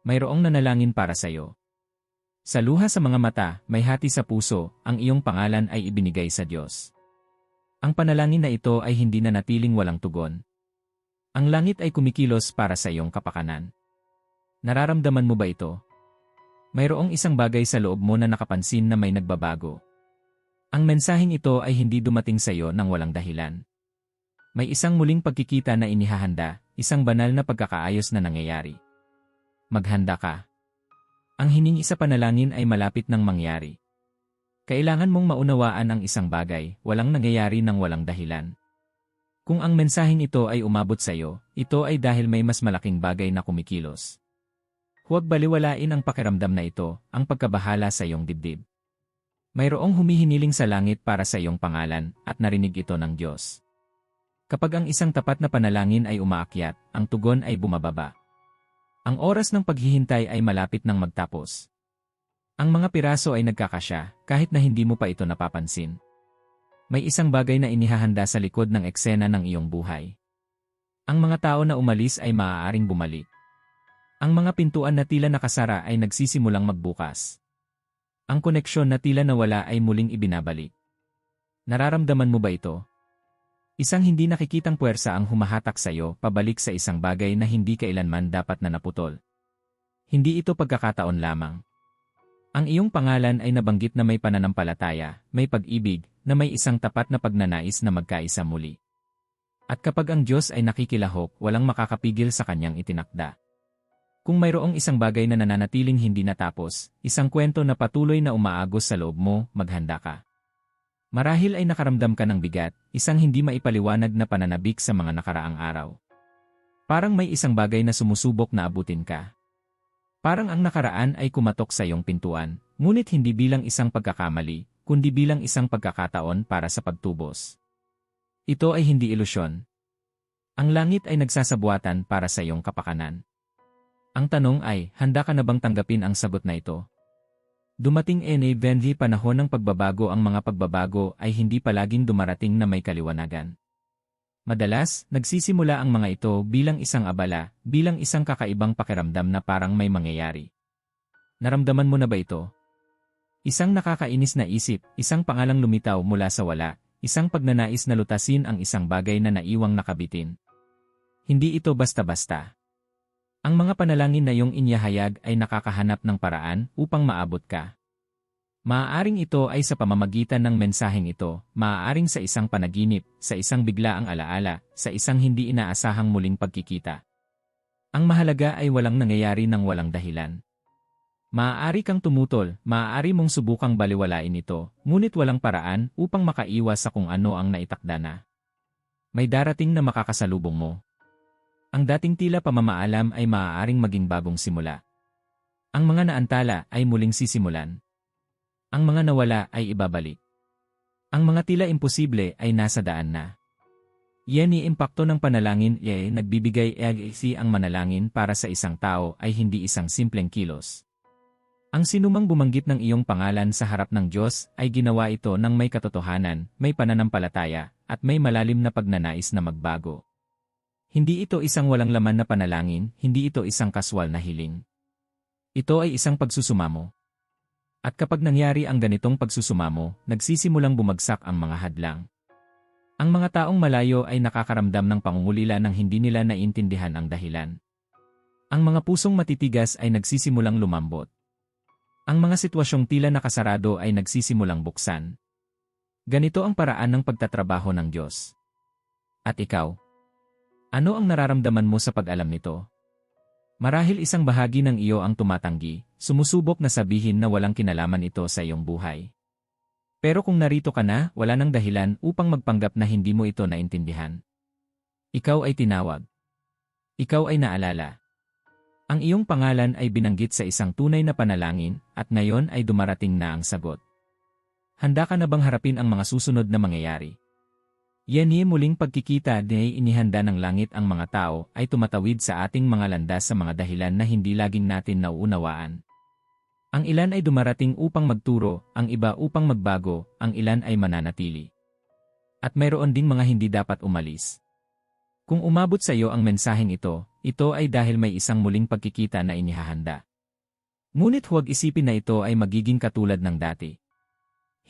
Mayroong nanalangin para sa iyo. Sa luha sa mga mata, may hati sa puso, ang iyong pangalan ay ibinigay sa Diyos. Ang panalangin na ito ay hindi na natiling walang tugon. Ang langit ay kumikilos para sa iyong kapakanan. Nararamdaman mo ba ito? Mayroong isang bagay sa loob mo na nakapansin na may nagbabago. Ang mensaheng ito ay hindi dumating sa iyo ng walang dahilan. May isang muling pagkikita na inihahanda, isang banal na pagkakaayos na nangyayari. Maghanda ka. Ang hiningi sa panalangin ay malapit ng mangyari. Kailangan mong maunawaan ang isang bagay, walang nangyayari ng walang dahilan. Kung ang mensaheng ito ay umabot sa iyo, ito ay dahil may mas malaking bagay na kumikilos. Huwag baliwalain ang pakiramdam na ito, ang pagkabahala sa iyong dibdib. Mayroong humihiniling sa langit para sa iyong pangalan, at narinig ito ng Diyos. Kapag ang isang tapat na panalangin ay umaakyat, ang tugon ay bumababa. Ang oras ng paghihintay ay malapit ng magtapos. Ang mga piraso ay nagkakasya, kahit na hindi mo pa ito napapansin. May isang bagay na inihahanda sa likod ng eksena ng iyong buhay. Ang mga tao na umalis ay maaaring bumalik. Ang mga pintuan na tila nakasara ay nagsisimulang magbukas. Ang koneksyon na tila nawala ay muling ibinabalik. Nararamdaman mo ba ito? Isang hindi nakikitang puwersa ang humahatak sa iyo pabalik sa isang bagay na hindi kailanman dapat na naputol. Hindi ito pagkakataon lamang. Ang iyong pangalan ay nabanggit na may pananampalataya, may pag-ibig, na may isang tapat na pagnanais na magkaisa muli. At kapag ang Diyos ay nakikilahok, walang makakapigil sa kanyang itinakda. Kung mayroong isang bagay na nananatiling hindi natapos, isang kwento na patuloy na umaagos sa loob mo, maghanda ka. Marahil ay nakaramdam ka ng bigat, isang hindi maipaliwanag na pananabik sa mga nakaraang araw. Parang may isang bagay na sumusubok na abutin ka. Parang ang nakaraan ay kumatok sa iyong pintuan, ngunit hindi bilang isang pagkakamali, kundi bilang isang pagkakataon para sa pagtubos. Ito ay hindi ilusyon. Ang langit ay nagsasabuatan para sa iyong kapakanan. Ang tanong ay, handa ka na bang tanggapin ang sagot na ito? Dumating NA Benji panahon ng pagbabago ang mga pagbabago ay hindi palaging dumarating na may kaliwanagan. Madalas, nagsisimula ang mga ito bilang isang abala, bilang isang kakaibang pakiramdam na parang may mangyayari. Naramdaman mo na ba ito? Isang nakakainis na isip, isang pangalang lumitaw mula sa wala, isang pagnanais na lutasin ang isang bagay na naiwang nakabitin. Hindi ito basta-basta. Ang mga panalangin na iyong inyahayag ay nakakahanap ng paraan upang maabot ka. Maaaring ito ay sa pamamagitan ng mensaheng ito, maaaring sa isang panaginip, sa isang biglaang alaala, sa isang hindi inaasahang muling pagkikita. Ang mahalaga ay walang nangyayari ng walang dahilan. Maaari kang tumutol, maaari mong subukang baliwalain ito, ngunit walang paraan upang makaiwas sa kung ano ang naitakda na. May darating na makakasalubong mo. Ang dating tila pamamaalam ay maaaring maging bagong simula. Ang mga naantala ay muling sisimulan. Ang mga nawala ay ibabalik. Ang mga tila imposible ay nasa daan na. Yan impakto ng panalangin e nagbibigay EGC ang manalangin para sa isang tao ay hindi isang simpleng kilos. Ang sinumang bumanggit ng iyong pangalan sa harap ng Diyos ay ginawa ito ng may katotohanan, may pananampalataya, at may malalim na pagnanais na magbago. Hindi ito isang walang laman na panalangin, hindi ito isang kaswal na hiling. Ito ay isang pagsusumamo. At kapag nangyari ang ganitong pagsusumamo, nagsisimulang bumagsak ang mga hadlang. Ang mga taong malayo ay nakakaramdam ng pangungulila nang hindi nila naiintindihan ang dahilan. Ang mga pusong matitigas ay nagsisimulang lumambot. Ang mga sitwasyong tila nakasarado ay nagsisimulang buksan. Ganito ang paraan ng pagtatrabaho ng Diyos. At ikaw, ano ang nararamdaman mo sa pag-alam nito? Marahil isang bahagi ng iyo ang tumatanggi, sumusubok na sabihin na walang kinalaman ito sa iyong buhay. Pero kung narito ka na, wala nang dahilan upang magpanggap na hindi mo ito naintindihan. Ikaw ay tinawag. Ikaw ay naalala. Ang iyong pangalan ay binanggit sa isang tunay na panalangin at ngayon ay dumarating na ang sagot. Handa ka na bang harapin ang mga susunod na mangyayari? Yani muling pagkikita ni inihanda ng langit ang mga tao ay tumatawid sa ating mga landas sa mga dahilan na hindi laging natin nauunawaan. Ang ilan ay dumarating upang magturo, ang iba upang magbago, ang ilan ay mananatili. At mayroon ding mga hindi dapat umalis. Kung umabot sa iyo ang mensaheng ito, ito ay dahil may isang muling pagkikita na inihahanda. Ngunit huwag isipin na ito ay magiging katulad ng dati.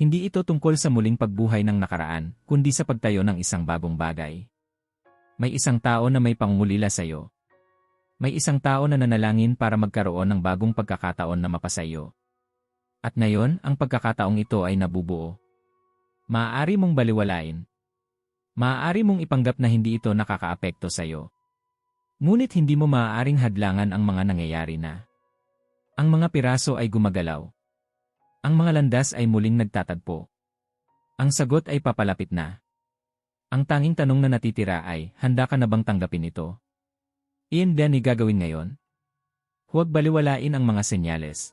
Hindi ito tungkol sa muling pagbuhay ng nakaraan, kundi sa pagtayo ng isang bagong bagay. May isang tao na may pangungulila sa iyo. May isang tao na nanalangin para magkaroon ng bagong pagkakataon na mapasayo. At ngayon, ang pagkakataong ito ay nabubuo. Maaari mong baliwalain. Maaari mong ipanggap na hindi ito nakakaapekto sa iyo. Ngunit hindi mo maaaring hadlangan ang mga nangyayari na. Ang mga piraso ay gumagalaw. Ang mga landas ay muling nagtatagpo. Ang sagot ay papalapit na. Ang tanging tanong na natitira ay, handa ka na bang tanggapin ito? Iyan ba ni gagawin ngayon? Huwag baliwalain ang mga senyales.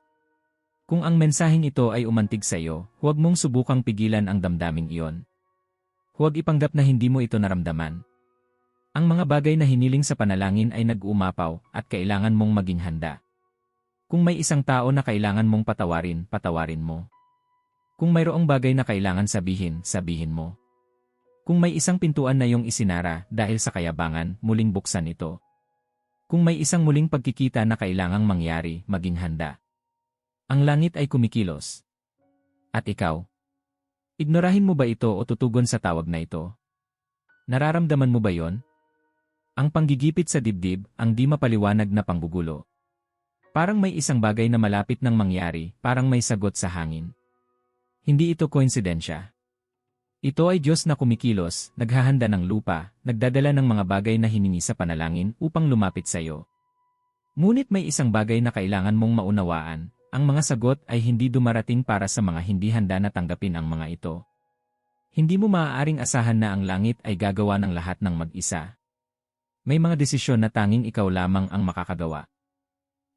Kung ang mensaheng ito ay umantig sa iyo, huwag mong subukang pigilan ang damdaming iyon. Huwag ipanggap na hindi mo ito naramdaman. Ang mga bagay na hiniling sa panalangin ay nag-uumapaw at kailangan mong maging handa. Kung may isang tao na kailangan mong patawarin, patawarin mo. Kung mayroong bagay na kailangan sabihin, sabihin mo. Kung may isang pintuan na iyong isinara dahil sa kayabangan, muling buksan ito. Kung may isang muling pagkikita na kailangang mangyari, maging handa. Ang langit ay kumikilos. At ikaw? Ignorahin mo ba ito o tutugon sa tawag na ito? Nararamdaman mo ba yon? Ang panggigipit sa dibdib, ang di mapaliwanag na panggugulo. Parang may isang bagay na malapit ng mangyari, parang may sagot sa hangin. Hindi ito koinsidensya. Ito ay Diyos na kumikilos, naghahanda ng lupa, nagdadala ng mga bagay na hiningi sa panalangin upang lumapit sa iyo. Ngunit may isang bagay na kailangan mong maunawaan, ang mga sagot ay hindi dumarating para sa mga hindi handa na tanggapin ang mga ito. Hindi mo maaaring asahan na ang langit ay gagawa ng lahat ng mag-isa. May mga desisyon na tanging ikaw lamang ang makakagawa.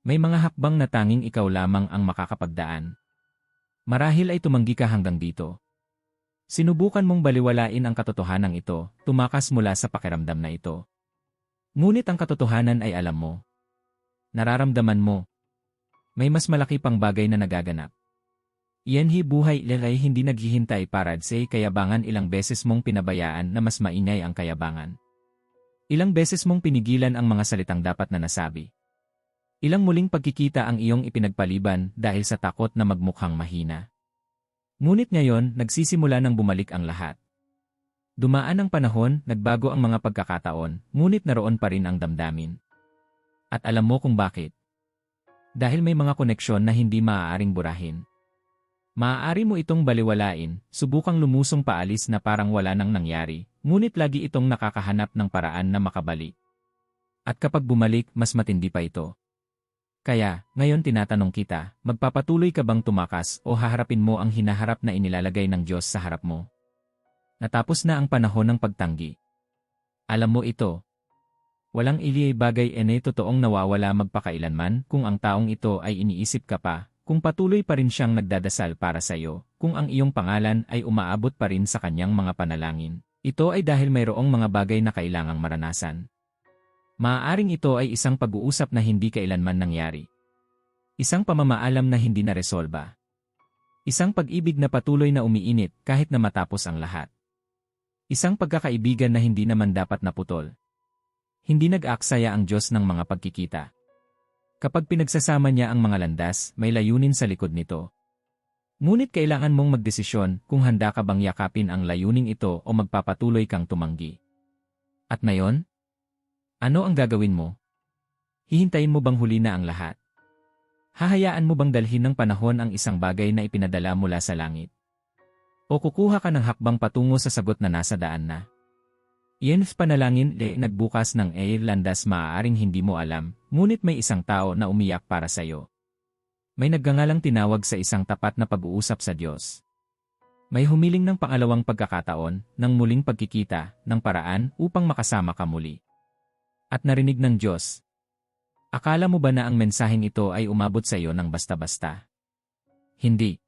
May mga hakbang na tanging ikaw lamang ang makakapagdaan. Marahil ay tumanggi ka hanggang dito. Sinubukan mong baliwalain ang katotohanan ito, tumakas mula sa pakiramdam na ito. Ngunit ang katotohanan ay alam mo. Nararamdaman mo. May mas malaki pang bagay na nagaganap. Iyan hi buhay ilay hindi naghihintay para say kayabangan ilang beses mong pinabayaan na mas maingay ang kayabangan. Ilang beses mong pinigilan ang mga salitang dapat na nasabi. Ilang muling pagkikita ang iyong ipinagpaliban dahil sa takot na magmukhang mahina. Ngunit ngayon, nagsisimula nang bumalik ang lahat. Dumaan ang panahon, nagbago ang mga pagkakataon, ngunit naroon pa rin ang damdamin. At alam mo kung bakit. Dahil may mga koneksyon na hindi maaaring burahin. Maaari mo itong baliwalain, subukang lumusong paalis na parang wala nang nangyari, ngunit lagi itong nakakahanap ng paraan na makabalik. At kapag bumalik, mas matindi pa ito. Kaya, ngayon tinatanong kita, magpapatuloy ka bang tumakas o haharapin mo ang hinaharap na inilalagay ng Diyos sa harap mo? Natapos na ang panahon ng pagtanggi. Alam mo ito. Walang iliyay bagay ene totoong nawawala magpakailanman kung ang taong ito ay iniisip ka pa, kung patuloy pa rin siyang nagdadasal para sa iyo, kung ang iyong pangalan ay umaabot pa rin sa kanyang mga panalangin. Ito ay dahil mayroong mga bagay na kailangang maranasan. Maaaring ito ay isang pag-uusap na hindi kailanman nangyari. Isang pamamaalam na hindi na resolba. Isang pag-ibig na patuloy na umiinit kahit na matapos ang lahat. Isang pagkakaibigan na hindi naman dapat naputol. Hindi nag-aksaya ang Diyos ng mga pagkikita. Kapag pinagsasama niya ang mga landas, may layunin sa likod nito. Ngunit kailangan mong magdesisyon kung handa ka bang yakapin ang layuning ito o magpapatuloy kang tumanggi. At ngayon, ano ang gagawin mo? Hihintayin mo bang huli na ang lahat? Hahayaan mo bang dalhin ng panahon ang isang bagay na ipinadala mula sa langit? O kukuha ka ng hakbang patungo sa sagot na nasa daan na? Iyan panalangin le nagbukas ng air landas maaaring hindi mo alam, ngunit may isang tao na umiyak para sa iyo. May naggangalang tinawag sa isang tapat na pag-uusap sa Diyos. May humiling ng pangalawang pagkakataon, ng muling pagkikita, ng paraan upang makasama ka muli at narinig ng Diyos. Akala mo ba na ang mensaheng ito ay umabot sa iyo ng basta-basta? Hindi.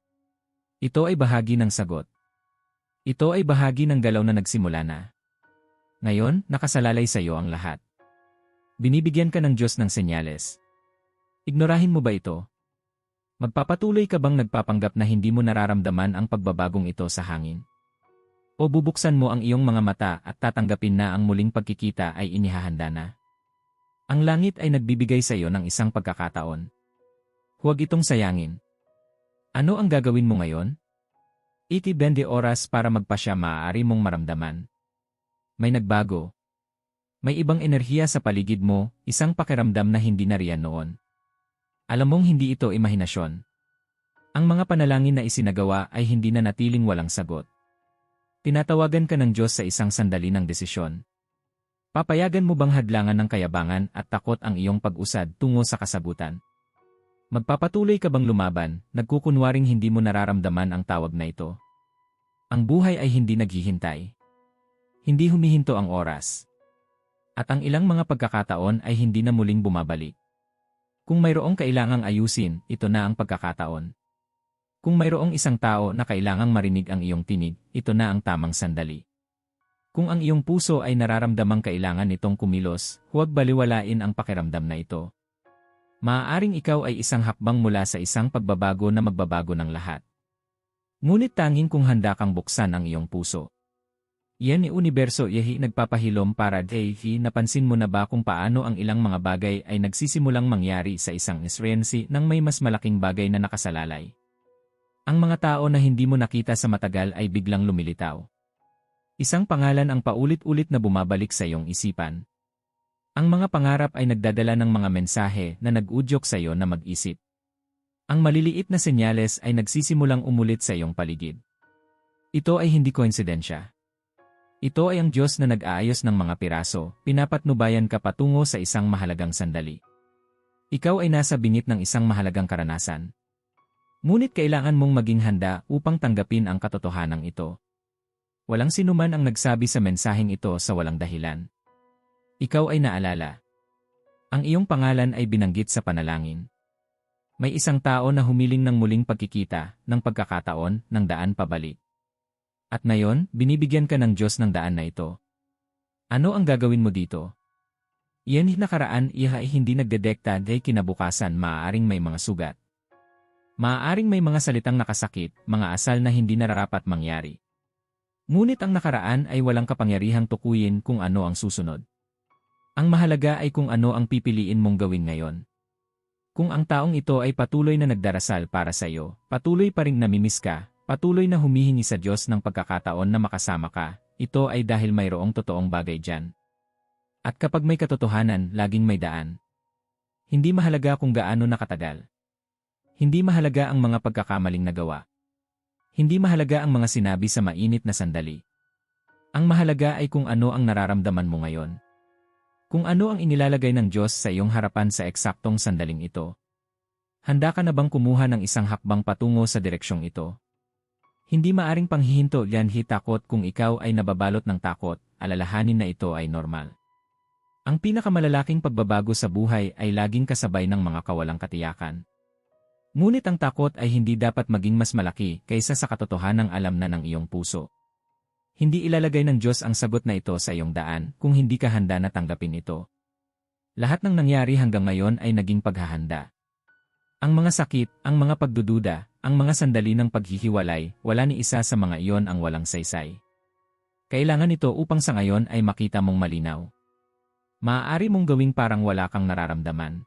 Ito ay bahagi ng sagot. Ito ay bahagi ng galaw na nagsimula na. Ngayon, nakasalalay sa iyo ang lahat. Binibigyan ka ng Diyos ng senyales. Ignorahin mo ba ito? Magpapatuloy ka bang nagpapanggap na hindi mo nararamdaman ang pagbabagong ito sa hangin? O bubuksan mo ang iyong mga mata at tatanggapin na ang muling pagkikita ay inihahanda na. Ang langit ay nagbibigay sa iyo ng isang pagkakataon. Huwag itong sayangin. Ano ang gagawin mo ngayon? Iti 20 oras para magpasya maaari mong maramdaman. May nagbago. May ibang enerhiya sa paligid mo, isang pakiramdam na hindi na riyan noon. Alam mong hindi ito imahinasyon. Ang mga panalangin na isinagawa ay hindi na natiling walang sagot. Tinatawagan ka ng Diyos sa isang sandali ng desisyon. Papayagan mo bang hadlangan ng kayabangan at takot ang iyong pag-usad tungo sa kasagutan? Magpapatuloy ka bang lumaban, nagkukunwaring hindi mo nararamdaman ang tawag na ito? Ang buhay ay hindi naghihintay. Hindi humihinto ang oras. At ang ilang mga pagkakataon ay hindi na muling bumabalik. Kung mayroong kailangang ayusin, ito na ang pagkakataon. Kung mayroong isang tao na kailangang marinig ang iyong tinig, ito na ang tamang sandali. Kung ang iyong puso ay nararamdamang kailangan nitong kumilos, huwag baliwalain ang pakiramdam na ito. Maaaring ikaw ay isang hakbang mula sa isang pagbabago na magbabago ng lahat. Ngunit tanging kung handa kang buksan ang iyong puso. Yan ni Universo Yehi nagpapahilom para Dehi napansin mo na ba kung paano ang ilang mga bagay ay nagsisimulang mangyari sa isang Israensi nang may mas malaking bagay na nakasalalay. Ang mga tao na hindi mo nakita sa matagal ay biglang lumilitaw. Isang pangalan ang paulit-ulit na bumabalik sa iyong isipan. Ang mga pangarap ay nagdadala ng mga mensahe na nag-udyok sa iyo na mag-isip. Ang maliliit na senyales ay nagsisimulang umulit sa iyong paligid. Ito ay hindi koinsidensya. Ito ay ang Diyos na nag-aayos ng mga piraso, pinapatnubayan ka patungo sa isang mahalagang sandali. Ikaw ay nasa bingit ng isang mahalagang karanasan. Ngunit kailangan mong maging handa upang tanggapin ang katotohanan ito. Walang sinuman ang nagsabi sa mensaheng ito sa walang dahilan. Ikaw ay naalala. Ang iyong pangalan ay binanggit sa panalangin. May isang tao na humiling ng muling pagkikita, ng pagkakataon, ng daan pabalik. At ngayon, binibigyan ka ng Diyos ng daan na ito. Ano ang gagawin mo dito? Iyan nakaraan iha ay hindi nagdedekta dahil kinabukasan maaaring may mga sugat. Maaaring may mga salitang nakasakit, mga asal na hindi nararapat mangyari. Ngunit ang nakaraan ay walang kapangyarihang tukuyin kung ano ang susunod. Ang mahalaga ay kung ano ang pipiliin mong gawin ngayon. Kung ang taong ito ay patuloy na nagdarasal para sa iyo, patuloy pa rin namimiss ka, patuloy na humihingi sa Diyos ng pagkakataon na makasama ka, ito ay dahil mayroong totoong bagay dyan. At kapag may katotohanan, laging may daan. Hindi mahalaga kung gaano nakatagal. Hindi mahalaga ang mga pagkakamaling nagawa. Hindi mahalaga ang mga sinabi sa mainit na sandali. Ang mahalaga ay kung ano ang nararamdaman mo ngayon. Kung ano ang inilalagay ng Diyos sa iyong harapan sa eksaktong sandaling ito. Handa ka na bang kumuha ng isang hakbang patungo sa direksyong ito? Hindi maaring panghihinto yan hitakot kung ikaw ay nababalot ng takot, alalahanin na ito ay normal. Ang pinakamalalaking pagbabago sa buhay ay laging kasabay ng mga kawalang katiyakan. Ngunit ang takot ay hindi dapat maging mas malaki kaysa sa katotohanang alam na ng iyong puso. Hindi ilalagay ng Diyos ang sagot na ito sa iyong daan kung hindi ka handa na tanggapin ito. Lahat ng nangyari hanggang ngayon ay naging paghahanda. Ang mga sakit, ang mga pagdududa, ang mga sandali ng paghihiwalay, wala ni isa sa mga iyon ang walang saysay. Kailangan ito upang sa ngayon ay makita mong malinaw. Maaari mong gawing parang wala kang nararamdaman.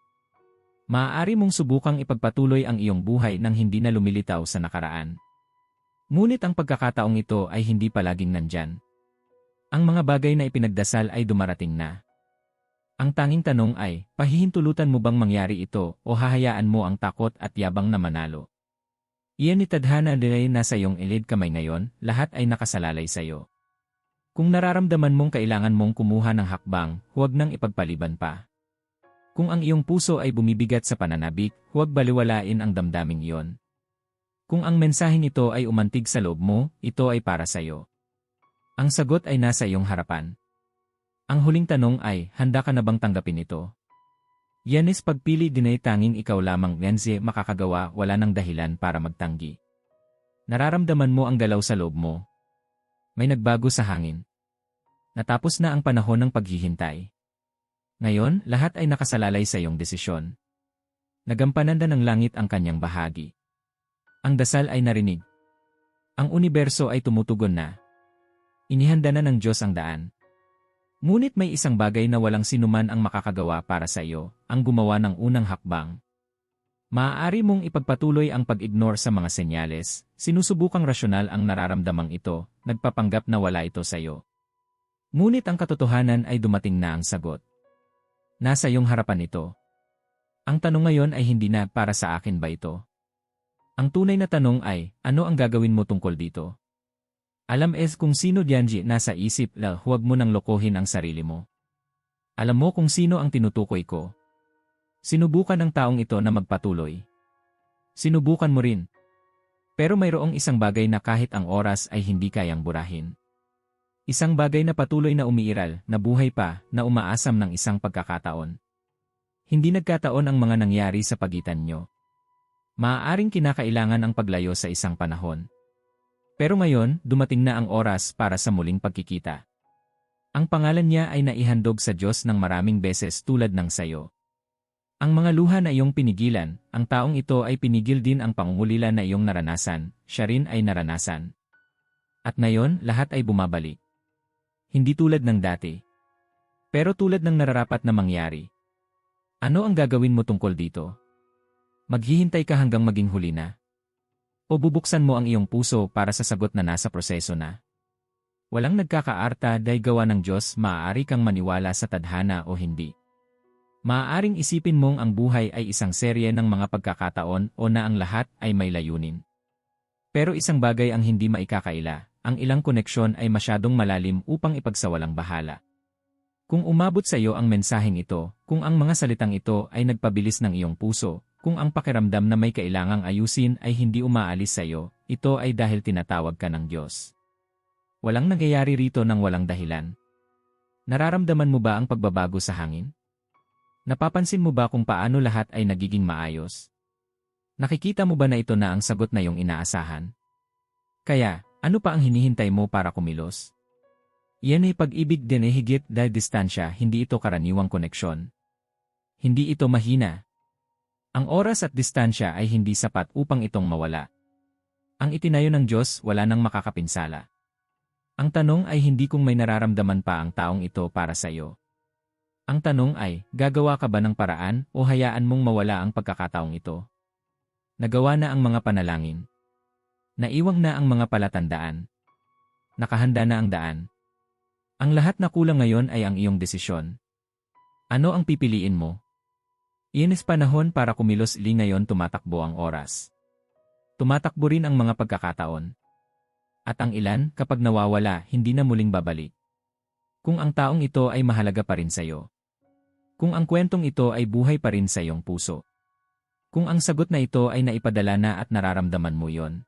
Maaari mong subukang ipagpatuloy ang iyong buhay nang hindi na lumilitaw sa nakaraan. Ngunit ang pagkakataong ito ay hindi palaging nandyan. Ang mga bagay na ipinagdasal ay dumarating na. Ang tanging tanong ay, pahihintulutan mo bang mangyari ito o hahayaan mo ang takot at yabang na manalo? Iyan ni Tadhana Delay na sa iyong ilid kamay ngayon, lahat ay nakasalalay sa iyo. Kung nararamdaman mong kailangan mong kumuha ng hakbang, huwag nang ipagpaliban pa. Kung ang iyong puso ay bumibigat sa pananabik, huwag baliwalain ang damdaming iyon. Kung ang mensaheng ito ay umantig sa loob mo, ito ay para sa iyo. Ang sagot ay nasa iyong harapan. Ang huling tanong ay, handa ka na bang tanggapin ito? Yanis pagpili din ay tanging ikaw lamang Wenze makakagawa wala ng dahilan para magtanggi. Nararamdaman mo ang galaw sa loob mo. May nagbago sa hangin. Natapos na ang panahon ng paghihintay. Ngayon, lahat ay nakasalalay sa iyong desisyon. Nagampanan na ng langit ang kanyang bahagi. Ang dasal ay narinig. Ang universo ay tumutugon na. Inihanda na ng Diyos ang daan. Ngunit may isang bagay na walang sinuman ang makakagawa para sa iyo, ang gumawa ng unang hakbang. Maaari mong ipagpatuloy ang pag-ignore sa mga senyales, sinusubukang rasyonal ang nararamdamang ito, nagpapanggap na wala ito sa iyo. Ngunit ang katotohanan ay dumating na ang sagot. Nasa iyong harapan ito. Ang tanong ngayon ay hindi na para sa akin ba ito? Ang tunay na tanong ay, ano ang gagawin mo tungkol dito? Alam es kung sino Dianji nasa isip la huwag mo nang lokohin ang sarili mo. Alam mo kung sino ang tinutukoy ko. Sinubukan ng taong ito na magpatuloy. Sinubukan mo rin. Pero mayroong isang bagay na kahit ang oras ay hindi kayang burahin. Isang bagay na patuloy na umiiral, na buhay pa, na umaasam ng isang pagkakataon. Hindi nagkataon ang mga nangyari sa pagitan nyo. Maaaring kinakailangan ang paglayo sa isang panahon. Pero ngayon, dumating na ang oras para sa muling pagkikita. Ang pangalan niya ay naihandog sa Diyos ng maraming beses tulad ng sayo. Ang mga luha na iyong pinigilan, ang taong ito ay pinigil din ang pangungulila na iyong naranasan, siya rin ay naranasan. At ngayon, lahat ay bumabalik. Hindi tulad ng dati. Pero tulad ng nararapat na mangyari. Ano ang gagawin mo tungkol dito? Maghihintay ka hanggang maging huli na. O bubuksan mo ang iyong puso para sa sagot na nasa proseso na. Walang nagkakaarta dahil gawa ng Diyos maaari kang maniwala sa tadhana o hindi. Maaaring isipin mong ang buhay ay isang serye ng mga pagkakataon o na ang lahat ay may layunin. Pero isang bagay ang hindi maikakaila, ang ilang koneksyon ay masyadong malalim upang ipagsawalang bahala. Kung umabot sa iyo ang mensaheng ito, kung ang mga salitang ito ay nagpabilis ng iyong puso, kung ang pakiramdam na may kailangang ayusin ay hindi umaalis sa iyo, ito ay dahil tinatawag ka ng Diyos. Walang nangyayari rito ng walang dahilan. Nararamdaman mo ba ang pagbabago sa hangin? Napapansin mo ba kung paano lahat ay nagiging maayos? Nakikita mo ba na ito na ang sagot na iyong inaasahan? Kaya, ano pa ang hinihintay mo para kumilos? Iyan ay pag-ibig din ay higit dahil distansya, hindi ito karaniwang koneksyon. Hindi ito mahina, ang oras at distansya ay hindi sapat upang itong mawala. Ang itinayo ng Diyos wala nang makakapinsala. Ang tanong ay hindi kung may nararamdaman pa ang taong ito para sa iyo. Ang tanong ay, gagawa ka ba ng paraan o hayaan mong mawala ang pagkakataong ito? Nagawa na ang mga panalangin. Naiwang na ang mga palatandaan. Nakahanda na ang daan. Ang lahat na kulang ngayon ay ang iyong desisyon. Ano ang pipiliin mo? Inis panahon para kumilos li ngayon tumatakbo ang oras. Tumatakbo rin ang mga pagkakataon. At ang ilan, kapag nawawala, hindi na muling babalik. Kung ang taong ito ay mahalaga pa rin sa iyo. Kung ang kwentong ito ay buhay pa rin sa iyong puso. Kung ang sagot na ito ay naipadala na at nararamdaman mo yon.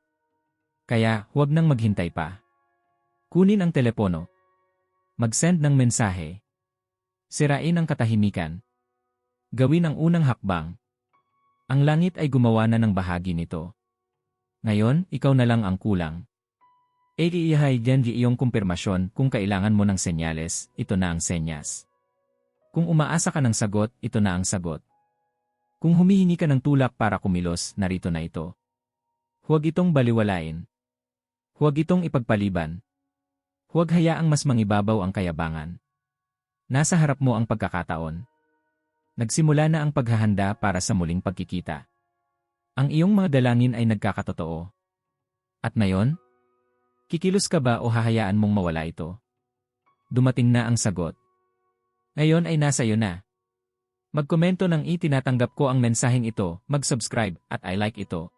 Kaya, huwag nang maghintay pa. Kunin ang telepono. Mag-send ng mensahe. Sirain ang katahimikan. Gawin ang unang hakbang. Ang langit ay gumawa na ng bahagi nito. Ngayon, ikaw na lang ang kulang. Iihay dyan di iyong kumpirmasyon kung kailangan mo ng senyales, ito na ang senyas. Kung umaasa ka ng sagot, ito na ang sagot. Kung humihingi ka ng tulak para kumilos, narito na ito. Huwag itong baliwalain. Huwag itong ipagpaliban. Huwag hayaang mas mangibabaw ang kayabangan. Nasa harap mo ang pagkakataon. Nagsimula na ang paghahanda para sa muling pagkikita. Ang iyong mga dalangin ay nagkakatotoo. At ngayon? Kikilos ka ba o hahayaan mong mawala ito? Dumating na ang sagot. Ngayon ay nasa iyo na. Magkomento ng itinatanggap ko ang mensaheng ito, mag-subscribe, at I like ito,